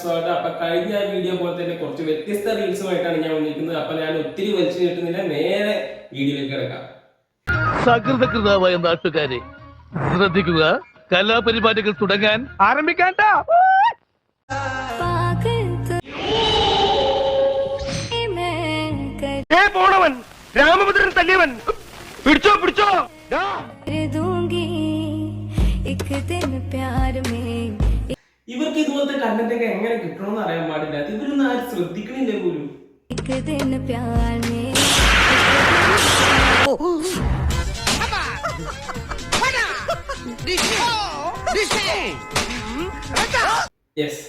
സ്വാഗതം. അപ്പൊ കഴിഞ്ഞ വീഡിയോ പോലെ തന്നെ കുറച്ച് വ്യത്യസ്ത റീൽസുമായിട്ടാണ് ഞാൻ വന്നിരിക്കുന്നത്. അപ്പൊ ഞാൻ ഒത്തിരി വലിച്ചു കിട്ടുന്നില്ല നേരെ വീഡിയോയിലേക്ക് കിടക്കാം. സകൃതകൃതാവായ നാട്ടുകാരെ ശ്രദ്ധിക്കുക. കലാപരിപാടികൾ തുടങ്ങാൻ പോണവൻ. രാമഭദ്രൻ തല്ലിയവൻ. പിടിച്ചോ പിടിച്ചോ. ഇവർക്ക് ഇതുപോലത്തെ കണ്ടന്റ് ഒക്കെ എങ്ങനെ കിട്ടണമെന്ന് അറിയാൻ പാടില്ല. ഇവരൊന്നും ആരും ശ്രദ്ധിക്കണില്ല പോലും? യെസ്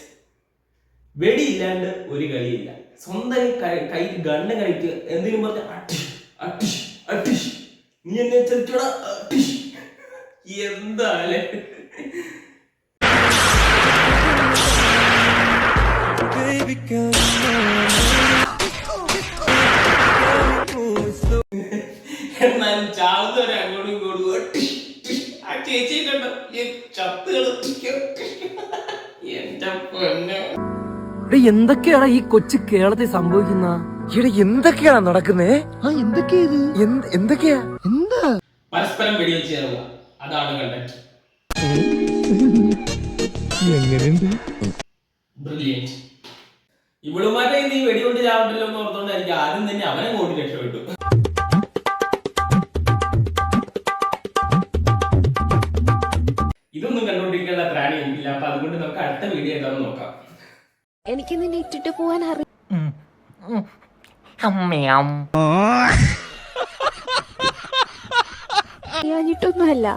വെടിയില്ലാണ്ട് ഒരു കളിയില്ല. സ്വന്തം കൈ ഗണ്ണ് കഴിക്കുക എന്തെങ്കിലും പറഞ്ഞ അട്ടിഷ് അട്ടിഷ് അട്ടിഷ്. നീ എന്നെ ചെറിച്ചോടാ അട്ടിഷ്. എന്താലേ എന്നാലും ചാവുന്നവരെ അങ്ങോട്ടും ഇങ്ങോട്ടും. ആ ചേച്ചി കണ്ടോ? ഈ ചത്തുകൾ എന്റെ പൊന്നെ. എടാ, എന്തൊക്കെയാടാ ഈ കൊച്ചു കേരളത്തിൽ സംഭവിക്കുന്ന? ഇവിടെ എന്തൊക്കെയാണ് നടക്കുന്നേ? ആ എന്തൊക്കെയാ ഇത്? എന്ത്- എന്തൊക്കെയാ? എന്താ? പരസ്പരം വെടിവെച്ച് ചേർന്ന അതാണ് കണ്ടന്റ് ബ്രില്യന്റ് ഇവളുമാരുടെ ഈ വെടികൊണ്ട് ചാവണ്ടല്ലോ എന്ന് ഓർത്തോണ്ടായിരിക്കും ആദ്യം തന്നെ അവനെ കോടി രക്ഷപ്പെട്ടു. ഇതൊന്നും കണ്ടുകൊണ്ടിരിക്കേണ്ട പ്രാണി എനിക്കില്ല. അപ്പൊ അതുകൊണ്ട് നമുക്ക് അടുത്ത വീഡിയോ ഏതാണെന്ന് നോക്കാം. എനിക്ക് നിന്നെ ഇട്ടിട്ട് പോവാൻ അറിയാഞ്ഞിട്ടൊന്നുമല്ല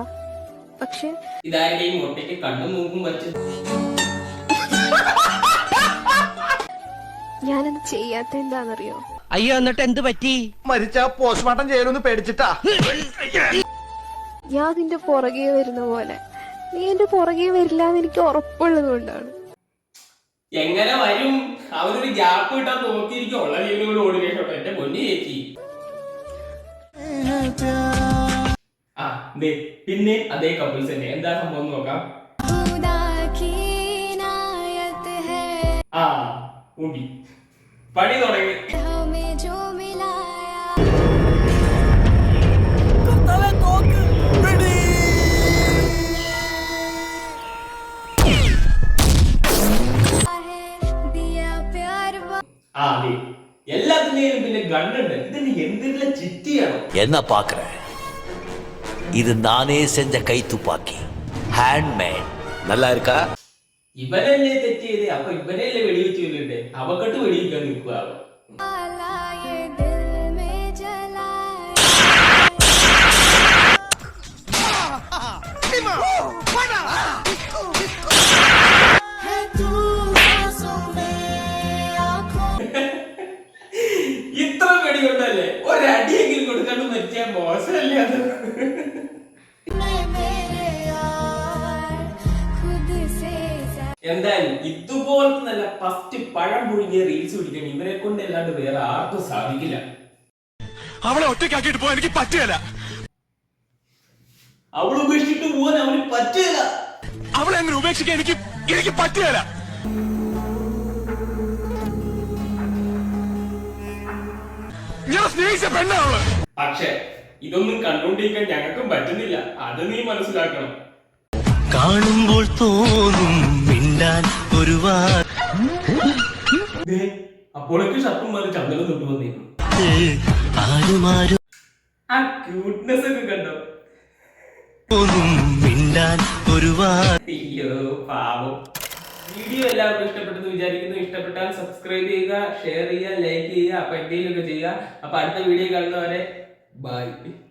പക്ഷെ ഇതാരുടെയും ഒറ്റയ്ക്ക് കണ്ണും മൂക്കും വച്ച് ഞാനത് ചെയ്യാത്ത എന്താണെന്നറിയോ? അയ്യോ എന്നിട്ട് എന്ത് പറ്റി? മരിച്ച പോസ്റ്റ്മോർട്ടം ചെയ്യലൊന്ന് പേടിച്ചിട്ടാ. ഞാൻ നിന്റെ പുറകെ വരുന്ന പോലെ. നീ എന്റെ പുറകെ വരില്ല എന്ന് എനിക്ക് ഉറപ്പുള്ളത് കൊണ്ടാണ് എങ്ങനെ വരും? അവരൊരു ഗ്യാപ്പ് കിട്ടാൻ നോക്കിയിരിക്കും ഉള്ള വീടുകൾ ഓടി കേട്ടോ എന്റെ പൊന്നി ചേച്ചി. എന്ത് പിന്നെ അതേ കപ്പിൾസ് തന്നെ. എന്താ സംഭവം നോക്കാം. ആ ഊബി പണി തുടങ്ങി. ആ എല്ലാത്തിന്റെയും പിന്നെ ഗണ്ണുണ്ട്. ഇതിന് എന്തിനുള്ള ചിറ്റിയാണോ എന്നാ പാക്കറേ? இது நானே செஞ்ச கை துப்பாக்கி ஹேண்ட்மேட் நல்லா இருக்கா ഇവനല്ലേ തെറ്റ് ചെയ്തേ അപ്പൊ ഇവനല്ലേ വെടിവെച്ച് കൊല്ലിട്ടെ അവക്കട്ട് വെടിവെക്കാൻ നിൽക്കുക മോശമല്ലേ അത്? എന്തായാലും ഇതുപോലത്തെ നല്ല ഫസ്റ്റ് പഴം പുഴുങ്ങിയ റീൽസ് പിടിക്കാൻ ഇവരെ കൊണ്ട് അല്ലാണ്ട് വേറെ ആർക്കും സാധിക്കില്ല. അവളെ ഒറ്റയ്ക്കാക്കിട്ട് പോകാൻ എനിക്ക് പറ്റില്ല അവളെ ഉപേക്ഷിച്ചിട്ട് പോകാൻ അവന് പറ്റില്ല അവളെ അങ്ങനെ ഉപേക്ഷിക്കാൻ എനിക്ക് എനിക്ക് പറ്റില്ല ഞാൻ സ്നേഹിച്ച പെണ്ണാണ് പക്ഷെ ഇതൊന്നും കണ്ടുകൊണ്ടിരിക്കാൻ ഞങ്ങൾക്കും പറ്റുന്നില്ല. അത് നീ മനസ്സിലാക്കണം. കാണുമ്പോൾ തോന്നും മിണ്ടാൻ ഒരു ദേ, അപ്പോഴേക്ക് ഷർട്ടും മാറി ചന്ദനം തൊട്ട് വന്നിരുന്നു ആ ക്യൂട്ട്നെസ് ഒക്കെ കണ്ടോ? മിണ്ടാൻ ഒരു അയ്യോ പാവം. വീഡിയോ എല്ലാവർക്കും ഇഷ്ടപ്പെട്ടെന്ന് വിചാരിക്കുന്നു. ഇഷ്ടപ്പെട്ടാൽ സബ്സ്ക്രൈബ് ചെയ്യുക ഷെയർ ചെയ്യുക ലൈക്ക് ചെയ്യുക അപ്പൊ എന്തെങ്കിലുമൊക്കെ ചെയ്യുക. അപ്പൊ അടുത്ത വീഡിയോ കാണുന്നവരെ baik.